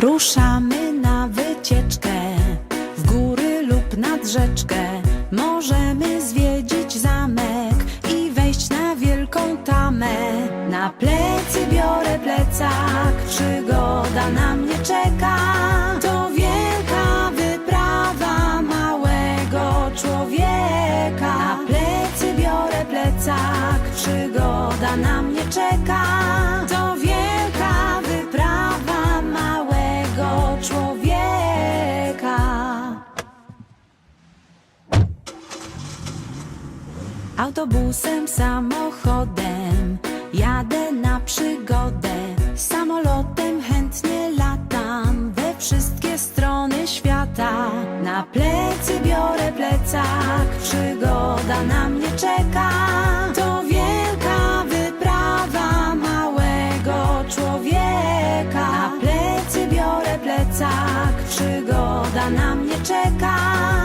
Ruszamy na wycieczkę w góry lub nad rzeczkę. Możemy zwiedzić zamek i wejść na wielką tamę. Na plecy biorę plecak, przygoda na mnie czeka. To wielka wyprawa małego człowieka. Na plecy biorę plecak, przygoda na mnie czeka. Autobusem, samochodem jadę na przygodę. Samolotem chętnie latam we wszystkie strony świata. Na plecy biorę plecak, przygoda na mnie czeka. To wielka wyprawa małego człowieka. Na plecy biorę plecak, przygoda na mnie czeka.